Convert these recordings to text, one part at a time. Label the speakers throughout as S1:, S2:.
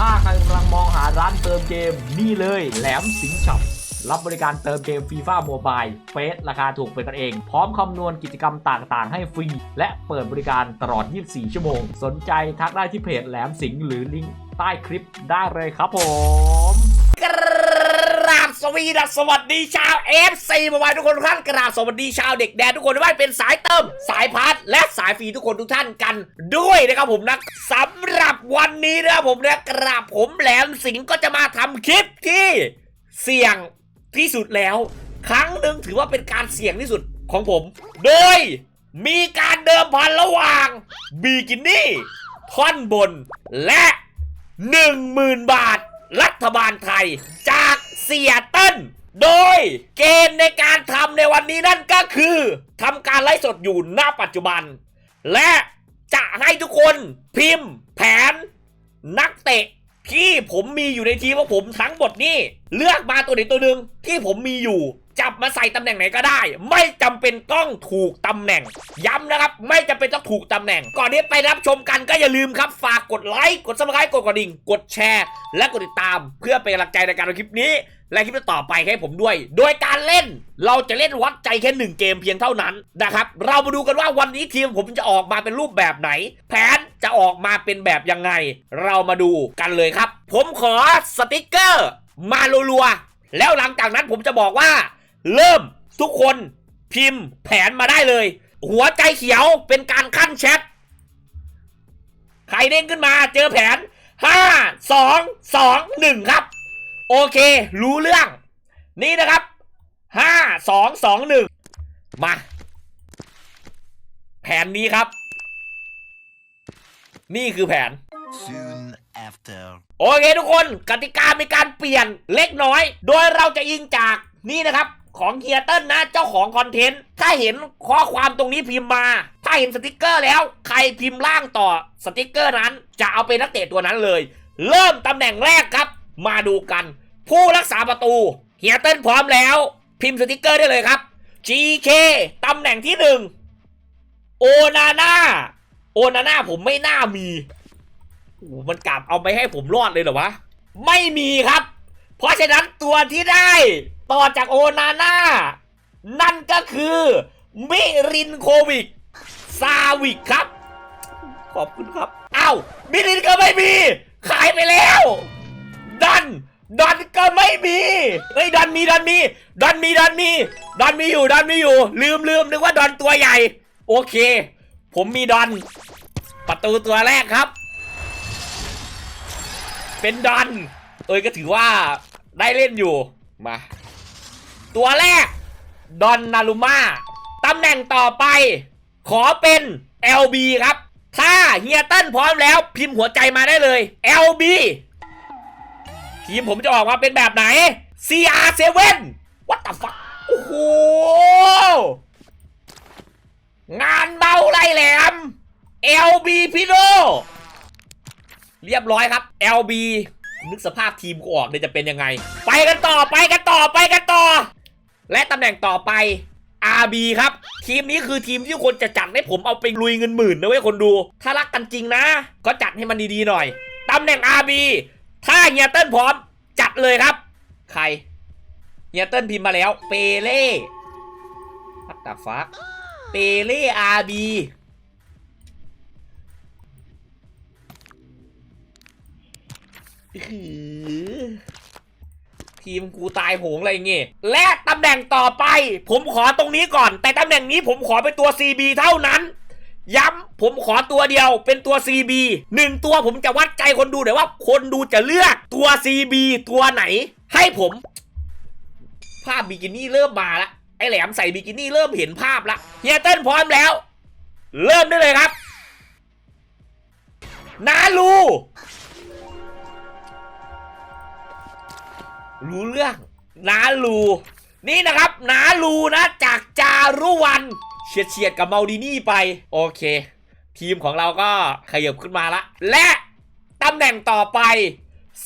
S1: ถ้าใครกำลังมองหาร้านเติมเกมนี่เลยแหลมสิงช็อปรับบริการเติมเกมฟีฟ่าโมบายเฟสราคาถูกเป็นกันเอง พร้อมคำนวณกิจกรรมต่างๆ ให้ฟรี และเปิดบริการตลอด 24 ชั่วโมง สนใจทักได้ที่เพจแหลมสิงหรือลิงก์ใต้คลิปได้เลยครับผม
S2: วีดัสสวัสดีชาว FC มาไว้ทุกคนทุกท่านกราบสวัสดีชาวเด็กแดนทุกคนไม่ว่าเป็นสายเติม สายพาร์ทและสายฟรีทุกคนทุกท่านกัน ด้วยนะครับผมนะสำหรับวันนี้นะครับผมนะกราบผมแหลมสิงห์ก็จะมาทำคลิปที่เสี่ยงที่สุดแล้ว ครั้งหนึ่งถือว่าเป็นการเสี่ยงที่สุดของผม โดยมีการเดิมพันระหว่างบีกินี่ท่อนบนและ 10,000 บาท รัฐบาลไทยจากเสียเติ้ลโดยเกณฑ์ในการทำในวันนี้นั่นก็คือทำการไลฟ์สดอยู่ณปัจจุบัน และจะให้ทุกคนพิมพ์แผน นักเตะที่ผมมีอยู่ในทีมของผมทั้งหมดนี่เลือกมาตัวไหนตัวหนึ่งที่ผมมีอยู่ จับมาใส่ตำแหน่งไหนก็ได้ ไม่จำเป็นต้องถูกตำแหน่ง ย้ำนะครับ ไม่จำเป็นต้องถูกตำแหน่ง ก่อนที่ไปรับชมกันก็อย่าลืมครับ ฝากกดไลค์กดซับสไครต์กดกระดิ่ง กดแชร์ และกดติดตาม เพื่อเป็นกำลังใจในการทำคลิปนี้ และคลิปต่อไปให้ผมด้วย โดยการเล่นเราจะเล่นวัดใจแค่หนึ่งเกมเพียงเท่านั้นนะครับเรามาดูกันว่าวันนี้ทีมผมจะออกมาเป็นรูปแบบไหน แผนจะออกมาเป็นแบบยังไง เรามาดูกันเลยครับ ผมขอสติกเกอร์ มารัวๆแล้วหลังจากนั้นผมจะบอกว่า เริ่มทุกคนพิมพ์แผนมาได้เลย หัวใจเขียวเป็นการขั้นแชทใครเด้งขึ้นมาเจอแผน 5 2 2 1 ครับ โอเค รู้เรื่อง นี่นะครับ 5 2 2 1 มา แผนนี้ครับ นี่คือแผน
S3: Soon after.
S2: โอเคทุกคนกติกามีการเปลี่ยนเล็กน้อย โดยเราจะยิงจากนี่นะครับ ของเฮียเติ้ลนะเจ้าของคอนเทนต์ ถ้าเห็นข้อความตรงนี้พิมพ์มา ถ้าเห็นสติกเกอร์แล้ว ใครพิมพ์ล่างต่อสติกเกอร์นั้น จะเอาเป็นนักเตะตัวนั้นเลย เริ่มตำแหน่งแรกครับ มาดูกัน ผู้รักษาประตูเฮียเติ้ลพร้อมแล้ว พิมพ์สติกเกอร์ได้เลยครับ GK ตำแหน่งที่หนึ่งโอนาน่าโอนาน่าผมไม่น่ามีโอ้มันกลับเอาไปให้ผมรอดเลยเหรอวะ ไม่มีครับ เพราะฉะนั้นตัวที่ได้ ต่อจากโอนาน่า นั่นก็คือมิรินโควิก ซาวิกครับ ขอบคุณครับ อ้าว มิรินก็ไม่มี ขายไปแล้ว ดัน ดันก็ไม่มีเฮ้ยดันมีดันมี ดันมีดันมี ดันมีอยู่ดันมีอยู่ ลืมลืมนึกว่าดันตัวใหญ่ โอเค ผมมีดัน ประตูตัวแรกครับ เป็นดอนเอ้ยก็ถือว่าได้เล่นอยู่ มา ตัวแรก ดอนนารุมาตำแหน่งต่อไป ขอเป็น LB ครับ ถ้าเฮียเติ้ลพร้อมแล้วพิมพ์หัวใจมาได้เลย LB ทีมผมจะออกมาเป็นแบบไหน CR7 What the fuck โอ้โห งานเบาไรแหลม LB พี่โนเรียบร้อยครับ LB นึกสภาพทีมกูออกเลยจะเป็นยังไง ไปกันต่อไปกันต่อไปกันต่อ และตำแหน่งต่อไป RB ครับ ทีมนี้คือทีมที่คนจะจัดให้ผมเอาไปลุยเงินหมื่นนะเว้ยคนดู ถ้ารักกันจริงนะ ก็จัดให้มันดีๆหน่อยตำแหน่ง RB ถ้าเฮียเติ้ลพร้อมจัดเลยครับ ใครเฮียเติ้ลพิมพ์มาแล้วเปเล่พัตตาฟักเปเล่ RB หือ ทีมกูตายโหงอะไรเงี้ยและตำแหน่งต่อไป ผมขอตรงนี้ก่อน แต่ตำแหน่งนี้ผมขอเป็นตัว CB เท่านั้น ย้ำผมขอตัวเดียวเป็นตัว CB หนึ่งตัวผมจะวัดใจคนดูหน่อยว่า คนดูจะเลือกตัว CB ตัวไหน ให้ผมภาพบิกินี่เริ่มมาละไอแหลมใส่บิกินี่เริ่มเห็นภาพละเฮียเติ้ลพร้อมแล้ว เริ่มได้เลยครับ นาลู รู้เรื่องนาลูนี่นะครับนาลูนะจากจารุวันเฉียดเฉียดๆกับเมาดินี่ไป โอเค ทีมของเราก็ขยับขึ้นมาละ และตำแหน่งต่อไป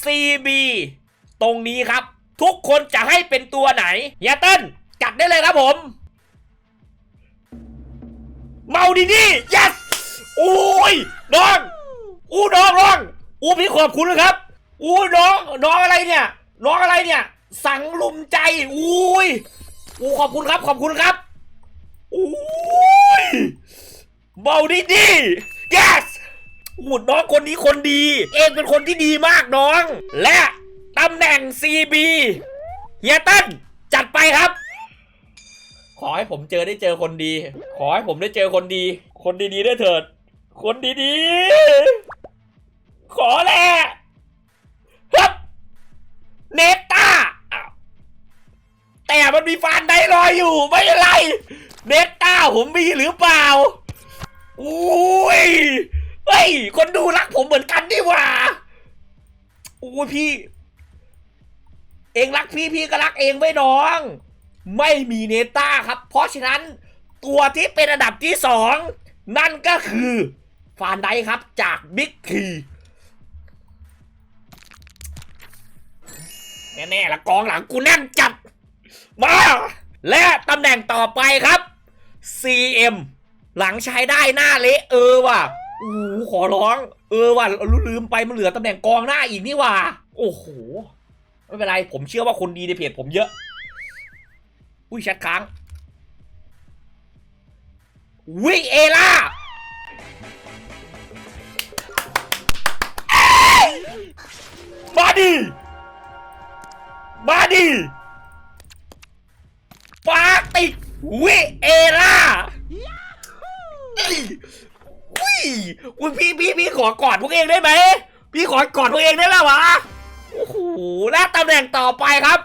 S2: CB ตรงนี้ครับ ทุกคนจะให้เป็นตัวไหนเฮียเติ้ลจัดได้เลยครับผม เมาดินี่ yes โอ้ยน้องอู้น้องน้องอู้พี่ขอบคุณนะครับอู้น้องน้องอะไรเนี่ย น้องอะไรเนี่ย สังลุมใจอุ้ยอู้ขอบคุณครับขอบคุณครับอุ้ยเบาดีดี yes อูดน้องคนนี้คนดี เองเป็นคนที่ดีมากน้อง และตำแหน่ง CB เฮียต้นจัดไปครับ ขอให้ผมเจอได้เจอคนดี ขอให้ผมได้เจอคนดี คนดีๆด้วยเถิด คนดีๆ ขอแหละ แต่มันมีฟานไดรอยอยู่ ไม่เป็นไรเนต้าผมมีหรือเปล่าอุ้ยเฮ้ย คนดูรักผมเหมือนกันดีหว่าอุ้ยพี่ เองรักพี่พี่ก็รักเองไว้น้อง ไม่มีเนต้าครับ เพราะฉะนั้นตัวที่เป็นอันดับที่สองนั่นก็คือฟานไดครับจากบิ๊กทีแน่ๆละกองหลังกูแน่นจัด มา และตำแหน่งต่อไปครับ CM หลังใช้ได้หน้าเละเออว่ะโอ้โหขอร้อง เออว่ะลืมไปมันเหลือตำแหน่งกองหน้าอีกนี่ว่ะโอ้โหไม่เป็นไร ผมเชื่อว่าคนดีในเพจผมเยอะ อุ้ยแชทค้างวิเอล่าเอ้ยมาดิ วิเอล่าเอ้ยอุ้ยอุ้ยพี่พี่พี่ขอกอดพวกเองได้ไหม พี่ขอกอดพวกเองได้ไหมววะ โอ้โห และตำแหน่งต่อไปครับ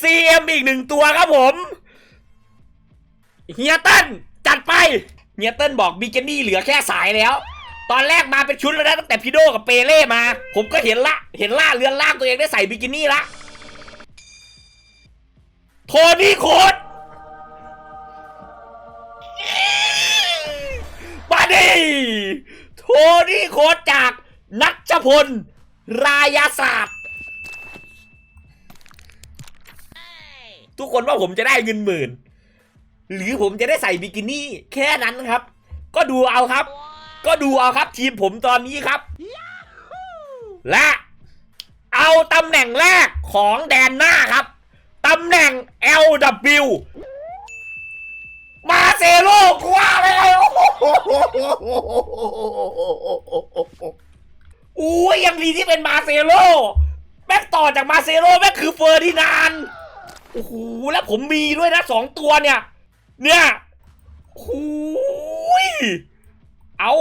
S2: CM อีกหนึ่งตัวครับผมเฮียเติ้ลจัดไปเฮียเติ้ลบอกบิกินี่เหลือแค่สายแล้ว ตอนแรกมาเป็นชุดแล้วนะตั้งแต่พี่โดกับเปเล่มา ผมก็เห็นละเห็นล่าเรือนล่างตัวเองได้ใส่บิกินี่ละโทนี่โคดมาดิโทนี่โคดจากนัชพล รายาศาสตร์ ทุกคนว่าผมจะได้เงินหมื่น หรือผมจะได้ใส่บิกินี่แค่นั้นครับ ก็ดูเอาครับ ก็ดูเอาครับทีมผมตอนนี้ครับ และเอาตำแหน่งแรกของแดนหน้าครับ ตำแหน่ง LW เซโลกว่าเลยอุ้ยยังดีที่เป็นมาเซโลแม่งต่อจากมาเซโลแม่งคือเฟอร์ดินานด์โอ้โหแล้วผมมีด้วยนะสองตัวเนี่ย เนี่ยโอ้โหยเอา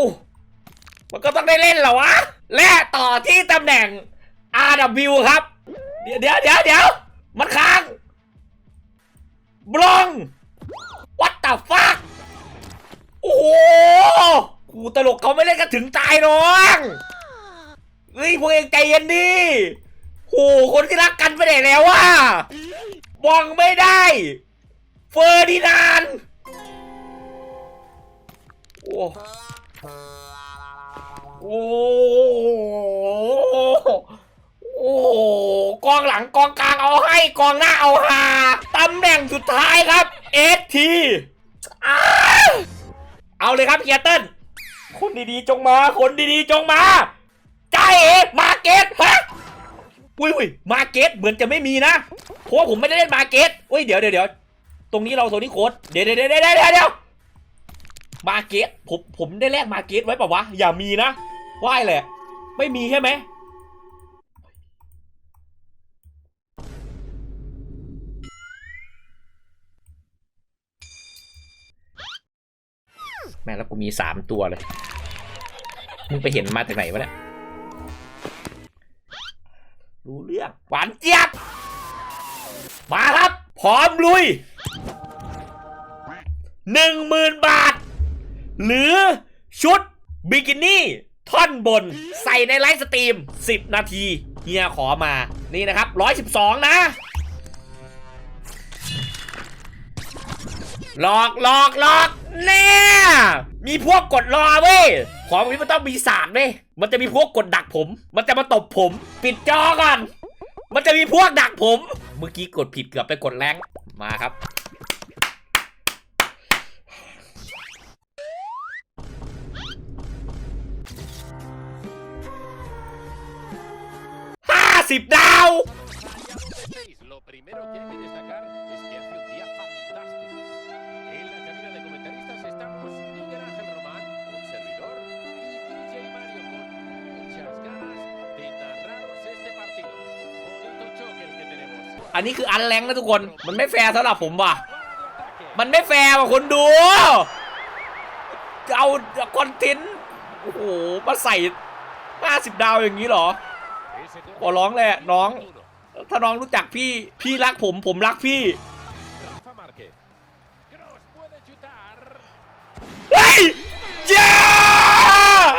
S2: มันก็ต้องได้เล่นเหรอวะ และต่อที่ตำแหน่ง RW ครับ เดี๋ยวเดี๋ยวเดี๋ยวเดี๋ยวมันค้างบลอง the fuck โอ้โหกูตลกเขาไม่เล่นกันถึงตายน้องเฮ้ยพวกเองใจเย็นดิโหคนที่รักกันไปไหนแล้ววะมองไม่ได้ เฟอร์ดินานโอ้โอ้โอ้กองหลังกองกลางเอาให้กองหน้าเอาหาตำแหน่งสุดท้ายครับเอสที เอาเลยครับเฮียเติ้ลคนดีๆจงมา คนดีๆจงมาใจาเอมาเก็ตฮะอุ้ยอุ้ยมาเก็ตเหมือนจะไม่มีนะเพราะว่าผมไม่ได้เล่นมาเก็ตอุ้ยเดี๋ยวเดี๋ยวเดี๋ยวตรงนี้เราโทนี่โค้ดเดี๋ยวเดี๋ยวเดี๋ยวเดี๋ยวเดี๋ยวเดี๋ยวมาเก็ตผมผมได้แลกมาเก็ตไว้ป่าวะอย่ามีนะว่ายแหละ ไม่มีใช่ไหม ม่แล้วกูมีสามตัวเลย มึงไปเห็นมาจากไหนวะเนี่ย รู้เรื่อง หวานเจี๊ยบ มาครับ พร้อมลุยหนึ่งหมื่นบาท หรือชุดบิกินี่ ท่อนบน ใส่ในไลฟ์สตรีม 10 นาที เฮียขอมา นี่นะครับ 112 นะหลอกหลอกหลอก แน่มีพวกกดรอเว้ย ของนี้มันต้องมีศาสตร์เว้ย มันจะมีพวกกดดักผม มันจะมาตบผม ปิดจอก่อน มันจะมีพวกดักผม เมื่อกี้กดผิดเกือบไปกดแรงมาครับ ห้า50ดาว อันนี้คืออันแรงนะทุกคน มันไม่แฟร์สำหรับผมว่ะ มันไม่แฟร์ว่ะคนดู เอาคอนเทนต์โอ้โห มาใส่ 50 ดาวอย่างนี้เหรอขอร้องเลยอะน้อง ถ้าน้องรู้จักพี่ พี่รักผม ผมรักพี่เฮ้ยย่า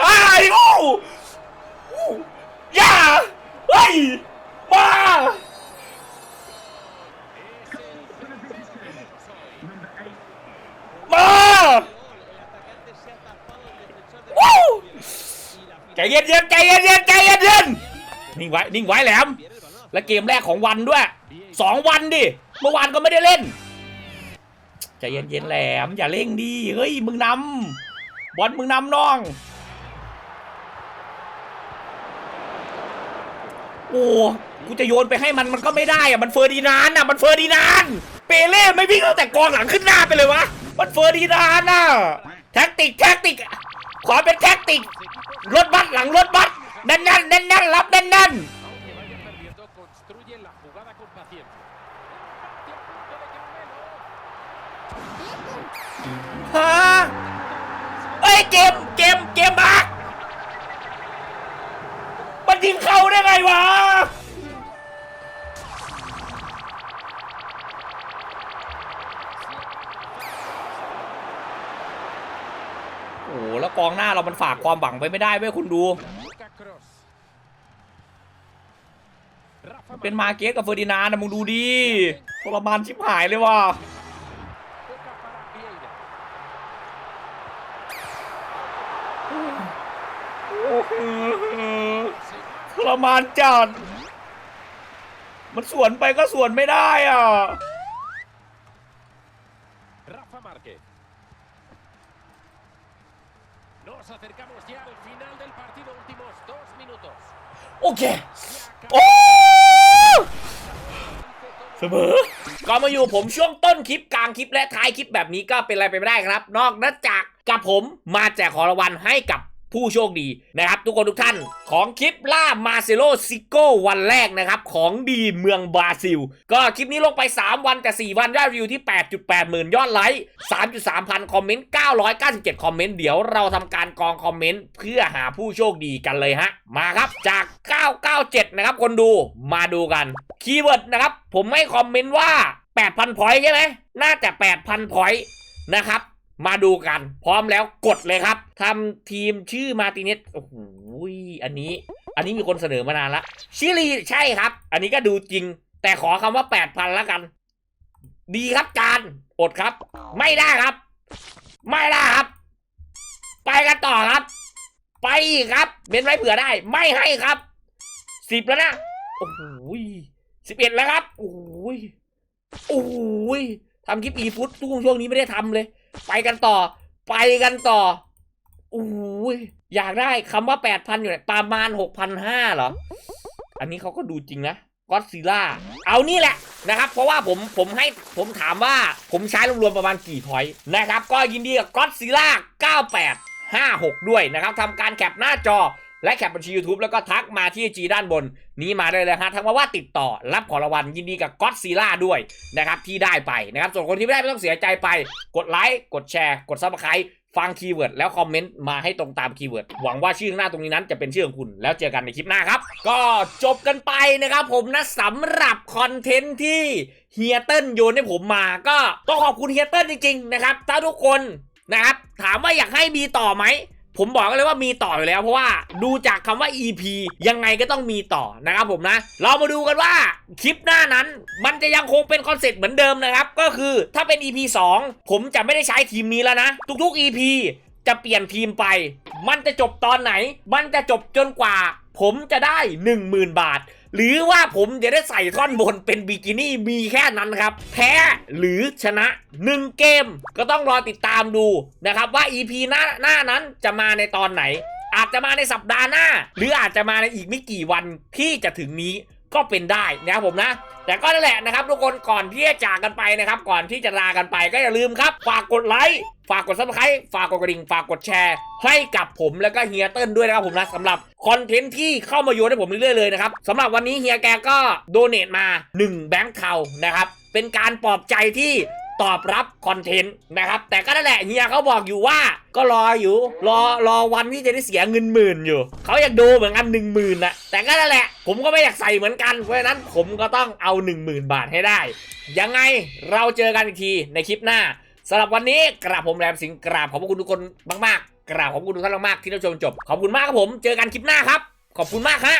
S2: ไอ้โอ้ย่าเฮ้ยมา มาวู้ใจเย็นเย็นใจเย็นเย็นใจเย็นเย็นนิ่งไว้นิ่งไว้แหลม และเกมแรกของวันด้วยสองวันดิเมื่อวานก็ไม่ได้เล่นใจเย็นๆแหลม อย่าเร่งดิเฮ้ยมึงนำบอลมึงนำน้อง โอ้กูจะโยนไปให้มันมันก็ไม่ได้อะมันเฟอร์ดีนานอะมันเฟอร์ดีนาน เปเล่ไม่วิ่งตั้งแต่กองหลังขึ้นหน้าไปเลยวะ มันเฟอร์ดีนานด์อะแท็กติกแท็กติก ขอเป็นแท็กติก รถบัสหลังรถบัสแน่นแน่นๆรับแน่น
S4: Aunque vaya perdiendo, construye la jugada con paciencia. Empate a punto de caramelo.
S2: ๆฮะเอ้ยเกมเกมเกมบักมันยิงเข้าได้ไงวะ กองหน้าเรามันฝากความหวังไปไม่ได้เว้ยคุณดู เป็นมาเกสกับเฟอร์ดินานด์นะมึงดูดิทรมานชิบหายเลยว่ะทรมานจัดมันสวนไปก็สวนไม่ได้อะ
S4: Nos acercamos ya al final del partido, últimos dos minutos.
S2: โอเคโอ้เสมอก็มาอยู่ผมช่วงต้นคลิปกลางคลิปและท้ายคลิปแบบนี้ก็เป็นอะไรไปไม่ได้ครับ นอกจากกับผมมาแจกของรางวัลให้กับ ผู้โชคดีนะครับ ทุกคนทุกท่านของคลิปล่ามาเซโลซิโก้วันแรกนะครับ ของดีเมืองบราซิล ก็คลิปนี้ลงไป 3 วันแต่4วันได้วิวที่ 8.8 หมื่นยอดไลค์3.3 พันคอมเมนต์ 997 คอมเมนต์ เดี๋ยวเราทำการกรองคอมเมนต์ เพื่อหาผู้โชคดีกันเลยฮะ มาครับจาก 997 นะครับคนดูมาดูกันคีย์เวิร์ดนะครับผมให้คอมเมนต์ว่า 8,000พอยต์ใช่ไหมน่าจะ 8,000พอยต์นะครับ มาดูกัน พร้อมแล้วกดเลยครับทำทีมชื่อมาติเนสโอ้โหอันนี้ อันนี้มีคนเสนอมานานละชิลีใช่ครับ อันนี้ก็ดูจริง แต่ขอคำว่า 8,000แล้วกัน ดีครับจานอดครับ ไม่ได้ครับ ไม่ได้ครับ ไปกันต่อครับ ไปครับเบนไว้เผื่อได้ ไม่ให้ครับสิบแล้วนะโอ้โหสิบเอ็ดแล้วครับโอ้โหโอ้โหทำคลิปอีฟุตช่วงนี้ไม่ได้ทำเลย ไปกันต่อ ไปกันต่อโอ้โหอยากได้คำว่าแปดพันอยู่ไหนประมาณหกพันห้าเหรอ อันนี้เขาก็ดูจริงนะก็ซิล่าเอานี่แหละนะครับ เพราะว่าผมผมให้ผมถามว่าผมใช้รวมๆประมาณกี่พอยต์นะครับ ก็ยินดีกับก็ซิล่า9856 ด้วยนะครับทำการแคปหน้าจอ และแคปบัญชี YouTube แล้วก็ทักมาที่จีด้านบนนี้มาได้เลยฮะทั้งมาว่าติดต่อรับของรางวัลยินดีกับก็อดซิล่าด้วยนะครับที่ได้ไปนะครับส่วนคนที่ไม่ได้ไม่ต้องเสียใจไป กดไลค์กดแชร์ กดซับสไครต์ฟังคีย์เวิร์ดแล้วคอมเมนต์มาให้ตรงตามคีย์เวิร์ดหวังว่าชื่อหน้าตรงนี้นั้นจะเป็นชื่อของคุณ แล้วเจอกันในคลิปหน้าครับ ก็จบกันไปนะครับผมนะสำหรับคอนเทนต์ที่เฮียเติ้ลโยนให้ผมมาก็ต้องขอบคุณเฮียเติ้ลจริงๆนะครับถ้าทุกคนนะครับถามว่าอยากให้มีต่อไหม ผมบอกกันเลยว่ามีต่ออยู่แล้วเพราะว่าดูจากคำว่า EP ยังไงก็ต้องมีต่อนะครับผมนะ เรามาดูกันว่าคลิปหน้านั้น มันจะยังคงเป็นคอนเซ็ปต์เหมือนเดิมนะครับ ก็คือถ้าเป็น EP 2 ผมจะไม่ได้ใช้ทีมนี้แล้วนะ ทุกๆ EP จะเปลี่ยนทีมไป มันจะจบตอนไหน มันจะจบจนกว่า ผมจะได้ 10,000 บาท หรือว่าผมจะได้ใส่ท่อนบนเป็นบิกินี่มีแค่นั้นครับ แพ้หรือชนะ 1 เกม ก็ต้องรอติดตามดูนะครับว่า EP หน้าหน้านั้นจะมาในตอนไหน อาจจะมาในสัปดาห์หน้า หรืออาจจะมาในอีกไม่กี่วันที่จะถึงนี้ก็เป็นได้นะครับผมนะ แต่ก็นั่นแหละนะครับทุกคนก่อนที่จะจากกันไปนะครับ ก่อนที่จะลากันไปก็อย่าลืมครับฝากกดไลค์ ฝากกดซับสไครต์ฝากกดกระดิ่ง ฝากกดแชร์ ให้กับผมแล้วก็เฮียเติ้ลด้วยนะครับผมนะสำหรับคอนเทนต์ที่เข้ามาโยนให้ผมเรื่อยๆเลยนะครับสำหรับวันนี้เฮียแกก็โดเนทมา 1 แบงค์เทานะครับ เป็นการปลอบใจที่ตอบรับคอนเทนต์นะครับ แต่ก็นั่นแหละเฮียเขาบอกอยู่ว่าก็รออยู่ รอรอวันที่จะได้เสียเงินหมื่นอยู่ เขาอยากดูเหมือนกันหนึ่งหมื่นนะแต่ก็นั่นแหละ ผมก็ไม่อยากใส่เหมือนกัน เพราะฉะนั้นผมก็ต้องเอา 1 0,000 บาทให้ได้ ยังไงเราเจอกันอีกทีในคลิปหน้า สำหรับวันนี้กราบผมแรมสิงกราบขอบคุณทุกคนมากๆ กราบขอบคุณทุกท่านมากๆที่รับชมจบ ขอบคุณมากครับผม เจอกันคลิปหน้าครับ ขอบคุณมากฮะ